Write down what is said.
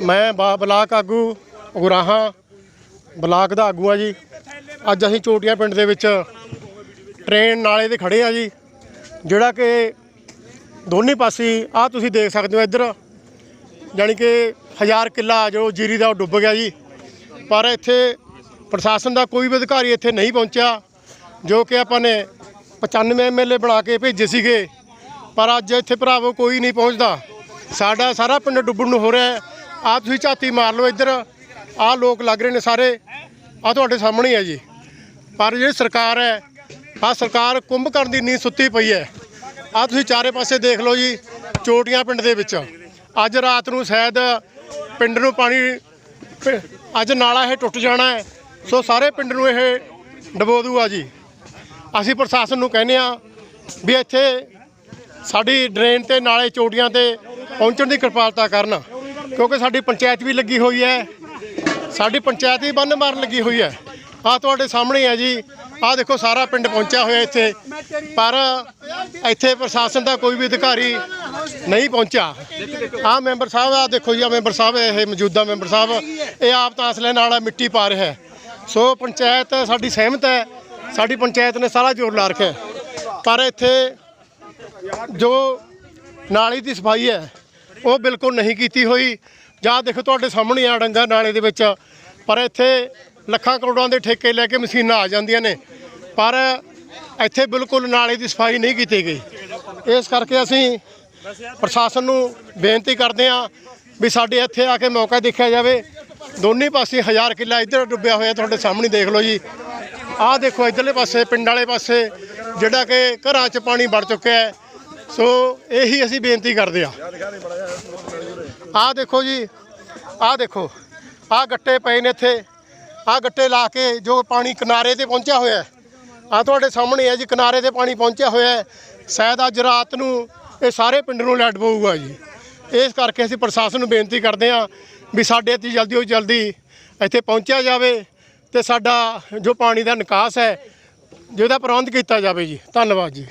ਮੈਂ ਬਾ- ਬਲਾਕ ਆਗੂ ਉਗਰਾਹਾਂ ਬਲਾਕ ਦਾ ਆਗੂ ਆ ਜੀ। ਅੱਜ ਅਸੀਂ ਚੋਟੀਆਂ ਪਿੰਡ ਦੇ ਵਿੱਚ ਟ੍ਰੇਨ ਨਾਲੇ ਤੇ ਖੜੇ ਆ ਜੀ, ਜਿਹੜਾ ਕਿ ਦੋਨੇ ਪਾਸੇ ਆ ਤੁਸੀਂ ਦੇਖ ਸਕਦੇ ਹੋ ਇੱਧਰ ਯਾਨੀ ਕਿ ਹਜ਼ਾਰ ਕਿੱਲਾ ਜੋ ਜੀਰੀ ਦਾ ਉਹ ਡੁੱਬ ਗਿਆ ਜੀ। ਪਰ ਇੱਥੇ ਪ੍ਰਸ਼ਾਸਨ ਦਾ ਕੋਈ ਵੀ ਅਧਿਕਾਰੀ ਇੱਥੇ ਨਹੀਂ ਪਹੁੰਚਿਆ, ਜੋ ਕਿ ਆਪਾਂ ਨੇ 95 ਐਮਐਲਏ ਬਣਾ ਕੇ ਭੇਜੇ ਸੀਗੇ। ਪਰ ਅੱਜ ਇੱਥੇ ਭਰਾਵੋ ਕੋਈ ਨਹੀਂ ਪਹੁੰਚਦਾ। ਸਾਡਾ ਸਾਰਾ ਪਿੰਡ ਡੁੱਬਣ ਨੂੰ ਹੋ ਰਿਹਾ ਹੈ। ਆ ਤੁਸੀਂ ਝਾਤੀ ਮਾਰ ਲਓ ਇੱਧਰ। ਆ ਲੋਕ ਲੱਗ ਰਹੇ ਨੇ ਸਾਰੇ। ਆ ਤੁਹਾਡੇ ਸਾਹਮਣੇ ਹੈ ਜੀ। ਪਰ ਜਿਹੜੀ ਸਰਕਾਰ ਹੈ ਆ ਸਰਕਾਰ ਕੁੰਭ ਕਰਨ ਦੀ ਨੀਂਦ ਸੁੱਤੀ ਪਈ ਹੈ। ਆ ਤੁਸੀਂ ਚਾਰੇ ਪਾਸੇ ਦੇਖ ਲਓ ਜੀ, ਚੋਟੀਆਂ ਪਿੰਡ ਦੇ ਵਿੱਚ। ਅੱਜ ਰਾਤ ਨੂੰ ਸ਼ਾਇਦ ਪਿੰਡ ਨੂੰ ਪਾਣੀ ਅੱਜ ਨਾਲਾ ਇਹ ਟੁੱਟ ਜਾਣਾ ਹੈ। ਸੋ ਸਾਰੇ ਪਿੰਡ ਨੂੰ ਇਹ ਡਬੋ ਦੂਗਾ ਜੀ। ਅਸੀਂ ਪ੍ਰਸ਼ਾਸਨ ਨੂੰ ਕਹਿੰਦੇ ਆ ਵੀ ਇੱਥੇ ਸਾਡੀ ਡਰੇਨ ਤੇ ਨਾਲੇ ਚੋਟੀਆਂ ਤੇ ਪਹੁੰਚਣ ਦੀ ਕਿਰਪਾਲਤਾ ਕਰਨ, ਕਿਉਂਕਿ ਸਾਡੀ ਪੰਚਾਇਤ ਵੀ ਲੱਗੀ ਹੋਈ ਹੈ। ਸਾਡੀ ਪੰਚਾਇਤ ਵੀ ਬੰਨ ਮਾਰਨ ਲੱਗੀ ਹੋਈ ਹੈ। ਆ ਤੁਹਾਡੇ ਸਾਹਮਣੇ ਹੈ ਜੀ। ਆ ਦੇਖੋ, ਸਾਰਾ ਪਿੰਡ ਪਹੁੰਚਿਆ ਹੋਇਆ ਇੱਥੇ। ਪਰ ਇੱਥੇ ਪ੍ਰਸ਼ਾਸਨ ਦਾ ਕੋਈ ਵੀ ਅਧਿਕਾਰੀ ਨਹੀਂ ਪਹੁੰਚਿਆ। ਆ ਮੈਂਬਰ ਸਾਹਿਬ ਆ ਦੇਖੋ ਜੀ ਆ ਮੈਂਬਰ ਸਾਹਿਬ, ਇਹ ਮੌਜੂਦਾ ਮੈਂਬਰ ਸਾਹਿਬ, ਇਹ ਆਪ ਤਾਸਲੇ ਨਾਲ ਮਿੱਟੀ ਪਾ ਰਿਹਾ ਸੋ ਪੰਚਾਇਤ ਸਾਡੀ ਸਹਿਮਤ ਹੈ। ਸਾਡੀ ਪੰਚਾਇਤ ਨੇ ਸਾਰਾ ਜ਼ੋਰ ਲਾ ਰੱਖਿਆ ਪਰ ਇੱਥੇ ਜੋ ਨਾਲੀ ਦੀ ਸਫ਼ਾਈ ਹੈ, ਉਹ ਬਿਲਕੁਲ ਨਹੀਂ ਕੀਤੀ ਹੋਈ। ਜਾਂ ਦੇਖੋ ਤੁਹਾਡੇ ਸਾਹਮਣੇ ਆ ਡੰਗਾ ਨਾਲੇ ਦੇ ਵਿੱਚ। ਪਰ ਇੱਥੇ ਲੱਖਾਂ ਕਰੋੜਾਂ ਦੇ ਠੇਕੇ ਲੈ ਕੇ ਮਸ਼ੀਨਾਂ ਆ ਜਾਂਦੀਆਂ ਨੇ। ਪਰ ਇੱਥੇ ਬਿਲਕੁਲ ਨਾਲੇ ਦੀ ਸਫ਼ਾਈ ਨਹੀਂ ਕੀਤੀ ਗਈ। ਇਸ ਕਰਕੇ ਅਸੀਂ ਪ੍ਰਸ਼ਾਸਨ ਨੂੰ ਬੇਨਤੀ ਕਰਦੇ ਹਾਂ ਵੀ ਸਾਡੇ ਇੱਥੇ ਆ ਕੇ ਮੌਕਾ ਦੇਖਿਆ ਜਾਵੇ। ਦੋਨੇ ਪਾਸੇ ਹਜ਼ਾਰ ਕਿੱਲਾ ਇੱਧਰ ਡੁੱਬਿਆ ਹੋਇਆ ਤੁਹਾਡੇ ਸਾਹਮਣੇ ਦੇਖ ਲਓ ਜੀ। ਆਹ ਦੇਖੋ ਇੱਧਰਲੇ ਪਾਸੇ, ਪਿੰਡ ਵਾਲੇ ਪਾਸੇ, ਜਿਹੜਾ ਕਿ ਘਰਾਂ 'ਚ ਪਾਣੀ ਵੜ ਚੁੱਕਿਆ ਹੈ। ਸੋ ਇਹੀ ਅਸੀਂ ਬੇਨਤੀ ਕਰਦੇ ਆ ਆਹ ਦੇਖੋ ਜੀ ਆਹ ਦੇਖੋ ਆਹ ਗੱਟੇ ਪਏ ਨੇ ਇੱਥੇ। ਆਹ ਗੱਟੇ ਲਾ ਕੇ ਜੋ ਪਾਣੀ ਕਿਨਾਰੇ ਤੇ ਪਹੁੰਚਿਆ ਹੋਇਆ ਹੈ। ਆ ਤੁਹਾਡੇ ਸਾਹਮਣੇ ਹੈ ਜੀ, ਕਿਨਾਰੇ ਤੇ ਪਾਣੀ ਪਹੁੰਚਿਆ ਹੋਇਆ ਸ਼ਾਇਦ ਅੱਜ ਰਾਤ ਨੂੰ ਇਹ ਸਾਰੇ ਪਿੰਡ ਨੂੰ ਲੈਟ ਪਊਗਾ ਜੀ। ਇਸ ਕਰਕੇ ਅਸੀਂ ਪ੍ਰਸ਼ਾਸਨ ਨੂੰ ਬੇਨਤੀ ਕਰਦੇ ਹਾਂ ਵੀ ਸਾਡੇ 'ਤੇ ਜਲਦੀ ਤੋਂ ਜਲਦੀ ਇੱਥੇ ਪਹੁੰਚਿਆ ਜਾਵੇ ਤੇ ਸਾਡਾ ਜੋ ਪਾਣੀ ਦਾ ਨਿਕਾਸ ਹੈ, ਜਿਹਦਾ ਪ੍ਰਬੰਧ ਕੀਤਾ ਜਾਵੇ ਜੀ। ਧੰਨਵਾਦ ਜੀ।